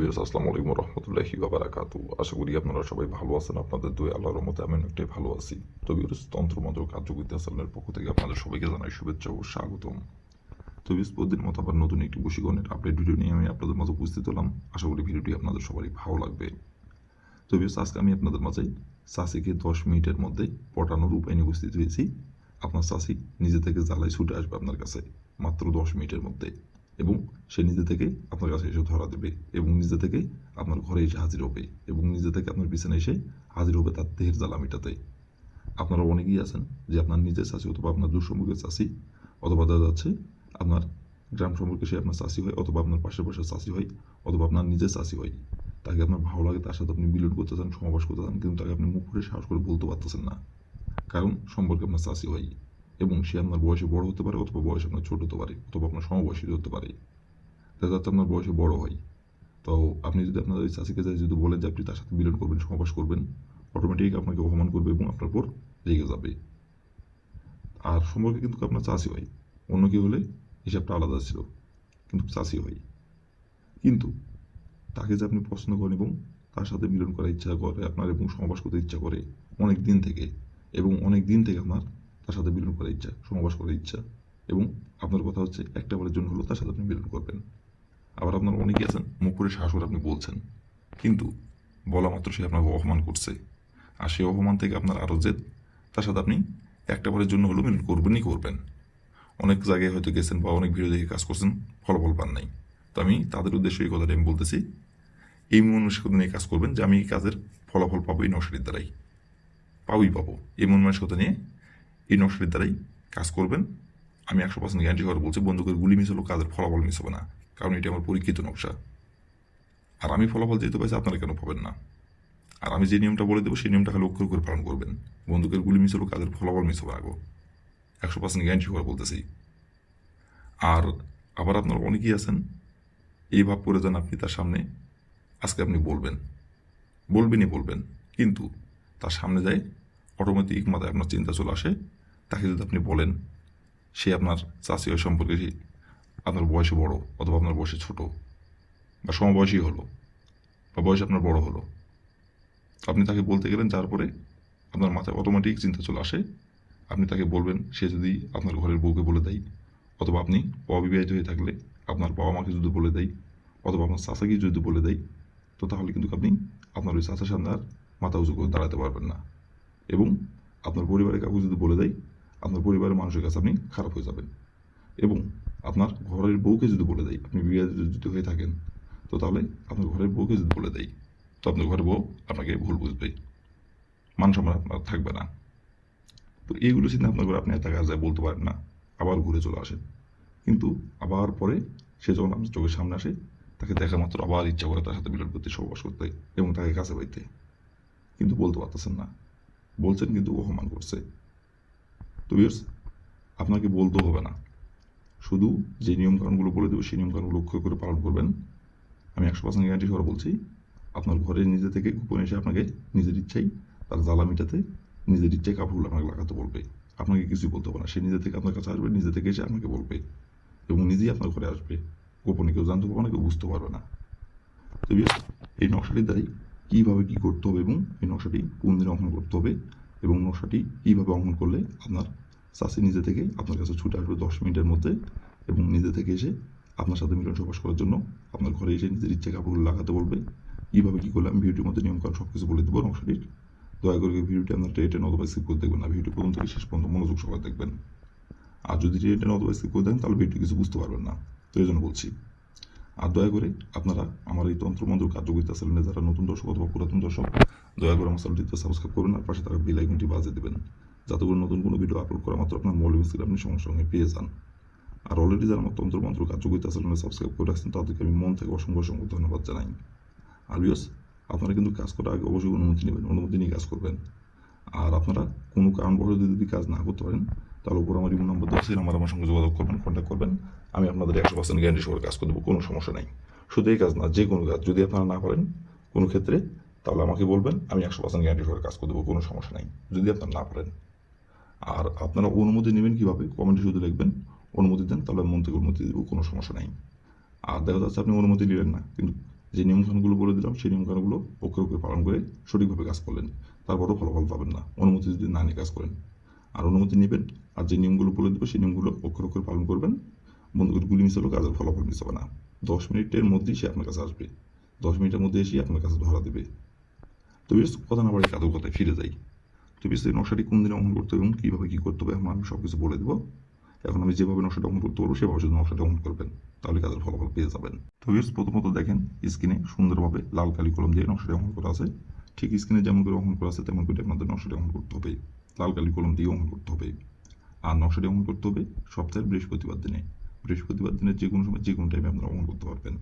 বিয়াস আসসালামু আলাইকুম রহমতুল্লাহি বাবারাকাতু আশা করি আপনারা সবাই ভালো আছেন, আপনাদের দুই আল্লাহর মতে আমি অনেকটাই ভালো আছি। তো বিয়াস তন্ত্রমন্ত্র কার্যকরিতা চ্যানেলের পক্ষ থেকে আপনাদের সবাইকে জানাই শুভেচ্ছা ও স্বাগতম। তো বিয়াস প্রতিদিন মতো আবার নতুন একটি বশীকরণের আপডেট ভিডিও নিয়ে আমি আপনাদের মাঝে উপস্থিত হলাম। আশা করি ভিডিওটি আপনাদের সবারই ভালো লাগবে। তো বিয়াস আজকে আমি আপনাদের মাঝে চাষিকে দশ মিনিটের মধ্যে পটানোর উপায় নিয়ে উপস্থিত হয়েছি। আপনার চাষি নিজে থেকে জ্বালায় ছুটে আসবে আপনার কাছে মাত্র দশ মিনিটের মধ্যে। এবং সে নিজে থেকে আপনার কাছে এসে ধরা দেবে এবং নিজে থেকে আপনার ঘরে এসে হাজির হবে এবং নিজে থেকে আপনার বিছানায় এসে হাজির হবে তার দেহের জ্বালা মেটাতে আপনারা অনেকেই আছেন যে আপনার নিজের চাষি অথবা আপনার দূর সম্পর্কের চাষি অথবা দেখা যাচ্ছে আপনার গ্রাম সম্পর্কে সে আপনার চাষি হয় অথবা আপনার পাশের পাশের চাষি হয় অথবা আপনার নিজের চাষি হয়। তাকে আপনার ভালো লাগে তার সাথে আপনি মিলন করতে চান সমাবাস করতে চান, কিন্তু তাকে আপনি মুখ করে সাহস করে বলতে পারতেছেন না। কারণ সম্পর্কে আপনার চাষি হয়। এবং সে আপনার বয়সে বড় হতে পারে অথবা বয়সে আপনার ছোট হতে পারে, অথবা আপনার সমবয়সী হতে পারে। যাচ্ছে আপনার বয়সে বড় হয়। তো আপনি যদি আপনার ওই চাষিকে যদি বলেন যে আপনি তার সাথে মিলন করবেন সমাবাস করবেন অটোমেটিক আপনাকে অপমান করবে এবং আপনার উপর রেগে যাবে। আর সম্পর্কে কিন্তু আপনার চাষি হয়। অন্য কেউ হলে হিসাবটা আলাদা ছিল, কিন্তু চাষি হয়। কিন্তু তাকে যে আপনি পছন্দ করেন এবং তার সাথে মিলন করার ইচ্ছা করে, আপনার এবং সমাবাস করতে ইচ্ছা করে অনেক দিন থেকে এবং অনেক দিন থেকে আপনার তার সাথে মিলন করার ইচ্ছা সমাবাস করার ইচ্ছা এবং আপনার কথা হচ্ছে একটা বারের জন্য হলো তার সাথে আপনি মিলন করবেন। আবার আপনার অনেকে আছেন, মুখ করে সাহস করে আপনি বলছেন, কিন্তু বলা মাত্র সে আপনাকে অপমান করছে। আর সেই অপমান থেকে আপনার আরও জেদ, তার সাথে আপনি একটা বারের জন্য হলেও মিলন করবেনই করবেন। অনেক জায়গায় হয়তো গেছেন বা অনেক ভিডিও দেখে কাজ করছেন, ফলাফল পান নাই। তো আমি তাদের উদ্দেশ্যে এই কথাটা আমি বলতেছি, এই মানসিকতা নিয়ে কাজ করবেন যে আমি এই কাজের ফলাফল পাবো এই নকশাটির দ্বারাই। পাবোই পাবো, এই মন মানসিকতা নিয়ে এই নকশাটির দ্বারাই কাজ করবেন। আমি একশো পার্সেন্ট গ্যারান্টি করে বলছি বন্ধুকের গুলি মিস কাজের ফলাফল মিস হবে না, কারণ এটি আমার পরীক্ষিত নকশা। আর আমি ফলাফল যেতে পারছি আপনারা কেন পাবেন না? আর আমি যে নিয়মটা বলে দেবো, সেই নিয়মটা খালি করে পালন করবেন। বন্দুকের গুলি মিস কাজের ফলাফল মিস হবে আগো একশো পার্সেন্ট গ্যারান্টি করে বলতেছি। আর আবার আপনার অনেকেই আছেন, এই ভাব করে যান আপনি তার সামনে। আজকে আপনি বলবেন, বলবেনই বলবেন, কিন্তু তার সামনে যায় অটোমেটিক মাথায় আপনার চিন্তা চলে আসে। তাকে যদি আপনি বলেন, সে আপনার চাষি হয় সম্পর্কে আপনার বয়সে বড় অথবা আপনার বয়সে ছোট? বা সমবয়সী হলো, বা বয়স আপনার বড় হলো। আপনি তাকে বলতে গেলেন তারপরে আপনার মাথায় অটোমেটিক চিন্তা চলে আসে। আপনি তাকে বলবেন, সে যদি আপনার ঘরের বউকে বলে দেয়, অথবা আপনি অবিবাহিত হয়ে থাকলে আপনার বাবা মাকে যদি বলে দেয়, অথবা আপনার চাচাকে যদি বলে দেয়, তো তাহলে কিন্তু আপনি আপনার ওই চাচার সামনে আর মাথা উঁচু করে দাঁড়াতে পারবেন না। এবং আপনার পরিবারের কাউকে যদি বলে দেয় আপনার পরিবারের মানুষের কাছে আপনি খারাপ হয়ে যাবেন। এবং আপনার ঘরের বউকে যদি বলে দেয়, আপনি বিয়ে যদি হয়ে থাকেন, তো তাহলে আপনার ঘরের বউকে যদি বলে দেয়, তো আপনার ঘরের বউ আপনাকে ভুল বুঝবে। মান সম্মান আপনার থাকবে না। তো এইগুলো চিন্তা আপনার করে আপনি এত কাজ বলতে পারেন না। আবার ঘুরে চলে আসেন। কিন্তু আবার পরে সে যখন আপনার চোখের সামনে আসে, তাকে দেখা মাত্র আবার ইচ্ছা করে তার সাথে মিলন করতে সহবাস করতে এবং তাকে কাছে পাইতে। কিন্তু বলতে পারতেছেন না। বলছেন কিন্তু অপমান করছে। তো বিয়ার্স আপনাকে বলতেও হবে না। শুধু যে নিয়মকানুনগুলো বলে দেবো, সেই নিয়মকানুনগুলো লক্ষ্য করে পালন করবেন। আমি একশো পার্সেন্ট গ্যারান্টি সহ বলছি, আপনার ঘরে নিজে থেকে গোপনে এসে আপনাকে নিজের ইচ্ছাই তার জ্বালা মিটাতে নিজের ইচ্ছায় কাপড়গুলো আপনাকে লাগাতে বলবে। আপনাকে কিছুই বলতে হবে না। সে নিজে থেকে আপনার কাছে আসবে, নিজে থেকে এসে আপনাকে বলবে এবং নিজেই আপনার ঘরে আসবে। গোপনে কেউ জানতে পারবে না, কেউ বুঝতে পারবে না। তো এই নকশাটির দ্বারাই কীভাবে কী করতে হবে এবং এই নকশাটি কোন দিনে অঙ্কন করতে হবে এবং নকশাটি এইভাবে অঙ্কন করলে আপনার চাষি নিজে থেকে আপনার কাছে ছুটে আসবে দশ মিনিটের মধ্যে এবং নিজে থেকে এসে আপনার সাথে মিলন সবাস করার জন্য আপনার ঘরে এসে নিজের ইচ্ছে কাপড়গুলো লাগাতে বলবে। কীভাবে কী করলে আমি ভিডিওটির মধ্যে নিয়মকানুন সব কিছু বলে দেবো নকশাটির। দয়া করে ভিডিওটি আপনার টেন অথবা স্কিপ করে দেখবেন না। ভিডিও প্রথম থেকে শেষ পর্যন্ত মনোযোগ সবাই দেখবেন। আর যদি টেন অথবা স্কিপ করে দেখেন, তাহলে ভিডিও কিছু বুঝতে পারবেন না। তো এই জন্য বলছি। আর দয়া করে আপনারা আমার এই তন্ত্রমন্ত্র কার্যকরিতা চ্যানেলে যারা নতুন দর্শক অথবা পুরাতন দর্শক, দয়া করে আমার চ্যানেলটিতে সাবস্ক্রাইব করুন আর পাশে থাকা বেল আইকনটি বাজিয়ে দেবেন, যাতে করে নতুন কোনো ভিডিও আপলোড করা মাত্র আপনার মৌলিক স্কিল আপনি সঙ্গে সঙ্গে পেয়ে যান। আর অলরেডি যারা আমার তন্ত্রমন্ত্র কার্যকরিতা চ্যানেলে সাবস্ক্রাইব করে রাখছেন, তাদেরকে আমি মন থেকে অসংখ্য অসংখ্য ধন্যবাদ জানাই। আর আপনারা কিন্তু কাজ করার আগে অবশ্যই অনুমতি নেবেন, অনুমতি নিয়ে কাজ করবেন। আর আপনারা কোনো কারণবশত যদি কাজ না করতে পারেন, তাহলে উপর আমার ইমো নম্বর দেওয়া আমার আমার সঙ্গে যোগাযোগ করবেন কন্ট্যাক্ট করবেন। আমি আপনাদের একশো পার্সেন্ট গ্যারান্টি সহ কাজ করে দেবো, কোনো সমস্যা নেই। শুধু এই কাজ না, যে কোনো কাজ, যদি আপনারা না পারেন কোনো ক্ষেত্রে, তাহলে আমাকে বলবেন, আমি একশো পার্সেন্ট গ্যারান্টি সহ কাজ করে দেবো, কোনো সমস্যা নেই, যদি আপনারা না পারেন। আর আপনারা অনুমতি নেবেন কীভাবে? কমেন্টে শুধু লিখবেন, অনুমতি দেন, তাহলে মন থেকে অনুমতি দেবো, কোনো সমস্যা নেই। আর দেখা যাচ্ছে আপনি অনুমতি নিলেন না, কিন্তু যে নিয়মকানুনগুলো বলে দিলাম, সেই নিয়মকানুনগুলো অক্ষরে পালন করে সঠিকভাবে কাজ করলেন, তারপরও ফলাফল পাবেন না, অনুমতি যদি না নিয়ে কাজ করেন। আর অনুমতি নেবেন, আর যে নিয়মগুলো বলে দেবো, সেই নিয়মগুলো অক্ষর অক্ষরে পালন করবেন বন্ধুদের গুলি মিস হলেও কাজের ফলাফল মিস হবে না। দশ মিনিটের মধ্যেই সে আপনার কাছে আসবে। দশ মিনিটের মধ্যে এসে আপনার কাছে ধরা দেবে। তো বেশ কথা না বাড়ি কাজের কথায় ফিরে যাই। তো বেশ নকশাটি কোন দিনে অঙ্কন করতে হবে এবং কীভাবে কী করতে হবে, এখন আমি সব কিছু বলে দেবো। এখন আমি যেভাবে নকশাটা অঙ্কন করতে পারব সেভাবে শুধু নকশাটা অঙ্কন করবেন। তাহলে কাজের ফলাফল পেয়ে যাবেন? তো বেশ প্রথমত দেখেন, স্ক্রিনে সুন্দরভাবে লাল কালি কলম দিয়ে নকশাটা অঙ্কন করা আছে। ঠিক স্ক্রিনে যেমন করে অঙ্কন করা আছে, তেমন করে আপনাদের নকশাটা অঙ্কন করতে হবে। লাল কালি কলম দিয়ে অঙ্কন করতে হবে। আর নকশাটি অঙ্কন করতে হবে সপ্তাহের বৃহস্পতিবার দিনে। বৃহস্পতিবার দিনের যে কোনো সময় যে কোনো টাইমে আপনারা অঙ্কন করতে পারবেন।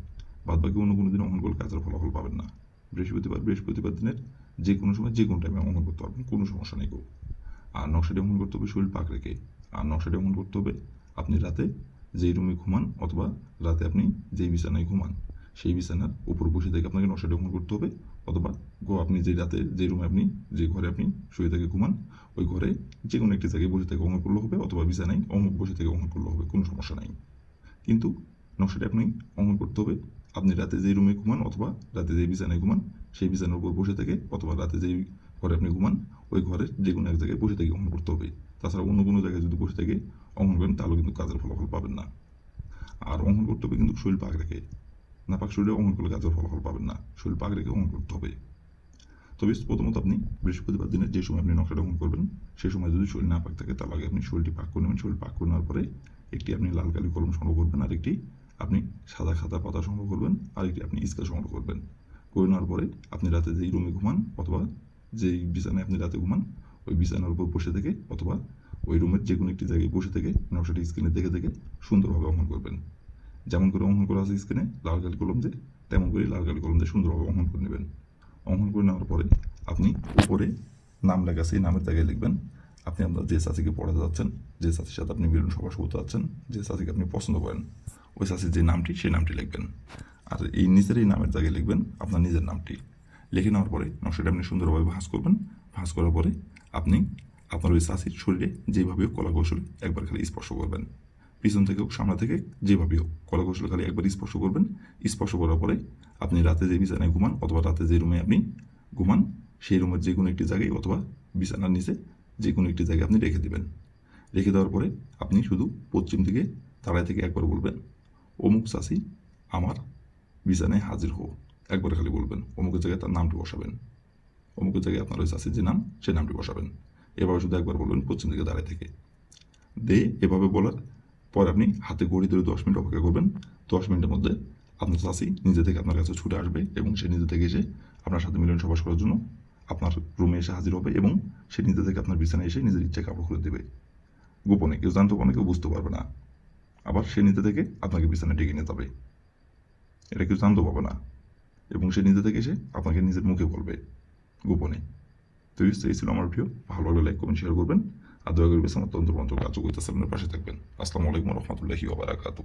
বাদ বাকি অন্য কোনো দিন অঙ্কন করলে কাজের ফলাফল পাবেন না। বৃহস্পতিবার বৃহস্পতিবার দিনের যে কোনো সময় যে কোনো টাইমে অঙ্কন করতে পারবেন, কোনো সমস্যা নেই গো। আর নকশাটি অঙ্কন করতে হবে শরীর পাক রেখে। আর নকশাটি অঙ্কন করতে হবে আপনি রাতে যেই রুমে ঘুমান অথবা রাতে আপনি যেই বিছানায় ঘুমান, সেই বিছানার উপর বসে থেকে আপনাকে নকশাটি অঙ্কন করতে হবে অথবা গো আপনি যে রাতে যে রুমে আপনি যে ঘরে আপনি শুয়ে থেকে ঘুমান, ওই ঘরে যে কোনো একটি জায়গায় বসে থেকে অঙ্কন করলে হবে অথবা বিছানায় অঙ্ক বসে থেকে অঙ্কন করলে হবে, কোনো সমস্যা নাই। কিন্তু নকশাটা আপনি অঙ্কন করতে হবে। আপনি রাতে যেই রুমে ঘুমান অথবা রাতে যেই বিছানায় ঘুমান, সেই বিছানার উপর বসে থেকে অথবা রাতে যেই ঘরে আপনি ঘুমান, ওই ঘরের যে কোনো এক জায়গায় বসে থেকে অঙ্কন করতে হবে। তাছাড়া অন্য কোনো জায়গায় যদি বসে থেকে অঙ্কন করেন, তাহলে কিন্তু কাজের ফলাফল পাবেন না। আর অঙ্কন করতে হবে কিন্তু শরীর পাক রেখে। না পাক শরীরে অঙ্কন করলে কাজের ফলাফল পাবেন না, শরীর পাক রেখে অঙ্কন করতে হবে। তবে প্রথমত আপনি বৃহস্পতিবার দিনে যে সময় আপনি নকশাটা অঙ্কন করবেন সেই সময় যদি শরীর না পাক থাকে তাহলে আগে আপনি শরীরটি পাক করে নেবেন। শরীর পাক করে নেওয়ার পরে একটি আপনি লাল কালি কলম সংগ্রহ করবেন আর একটি আপনি সাদা খাতা পাতা সংগ্রহ করবেন আর একটি আপনি স্কেল সংগ্রহ করবেন। করে নেওয়ার পরে আপনি রাতে যেই রুমে ঘুমান অথবা যেই বিছানায় আপনি রাতে ঘুমান, ওই বিছানার উপর বসে থেকে অথবা ওই রুমের যে কোনো একটি জায়গায় বসে থেকে নকশাটি স্ক্রিনে দেখে দেখে সুন্দরভাবে অঙ্কন করবেন। যেমন করে অঙ্কন করা আছে স্ক্রিনে লাল কালি কলম দিয়ে তেমন করে লাল কালি কলম দিয়ে সুন্দরভাবে অঙ্কন করে নেবেন। অঙ্কন করে নেওয়ার পরে আপনি উপরে নাম লেখা সেই নামের জায়গায় লিখবেন আপনি আপনার যে চাষিকে পড়াতে যাচ্ছেন, যে চাষির সাথে আপনি মিলন সভা করতে যাচ্ছেন, যে চাষিকে আপনি পছন্দ করেন, ওই চাষির যে নামটি, সেই নামটি লিখবেন। আর এই নিজের এই নামের জায়গায় লিখবেন আপনার নিজের নামটি। লিখে নেওয়ার পরে নকশাটা আপনি সুন্দরভাবে ভাঁজ করবেন। ভাঁজ করার পরে আপনি আপনার ওই চাষির শরীরে যেভাবে কলা কৌশলে একবার খালি স্পর্শ করবেন। পিছন থেকে হোক সামনে থেকে যেভাবে হোক কলা কৌশলে খালি একবার স্পর্শ করবেন। স্পর্শ করার পরে আপনি রাতে যে বিছানায় ঘুমান অথবা রাতে যে রুমে আপনি ঘুমান, সেই রুমের যে কোনো একটি জায়গায় অথবা বিছানার নিচে যে কোনো একটি জায়গায় আপনি রেখে দেবেন। রেখে দেওয়ার পরে আপনি শুধু পশ্চিম দিকে তারায় থেকে একবার বলবেন, অমুক চাষি আমার বিছানায় হাজির হো একবার খালি বলবেন, অমুকের জায়গায় তার নামটি বসাবেন। অমুকের জায়গায় আপনার ওই চাষির যে নাম সেই নামটি বসাবেন। এভাবে শুধু একবার বলবেন পশ্চিম দিকে দাঁড়ায় থেকে। দে, এভাবে বলার পর আপনি হাতে গড়ি ধরে দশ মিনিট অপেক্ষা করবেন। দশ মিনিটের মধ্যে আপনার চাষি নিজে থেকে আপনার কাছে ছুটে আসবে এবং সে নিজে থেকে এসে আপনার সাথে মিলন সবাস করার জন্য আপনার রুমে এসে হাজির হবে এবং সে নিজে থেকে আপনার বিছানায় এসে নিজের ইচ্ছে কাপড় খুলে দেবে। গোপনে কেউ জানতে না কেউ বুঝতে পারবে না। আবার সে নিজে থেকে আপনাকে বিছানায় ডেকে নিয়ে যাবে। এটা কেউ জানতে পারবে না। এবং সে নিজে থেকে এসে আপনাকে নিজের মুখে বলবে। গোপনে। তো এই ছিল আমার ভিডিও ভালো লাগলে লাইক কমেন্ট শেয়ার করবেন। আর দয়া করে বেশ আমার তন্ত্র মন্ত্র কার্যকরিতা সামনের পাশে থাকবেন। আসসালামু আলাইকুম রহমতুল্লাহি ওবারাকাতু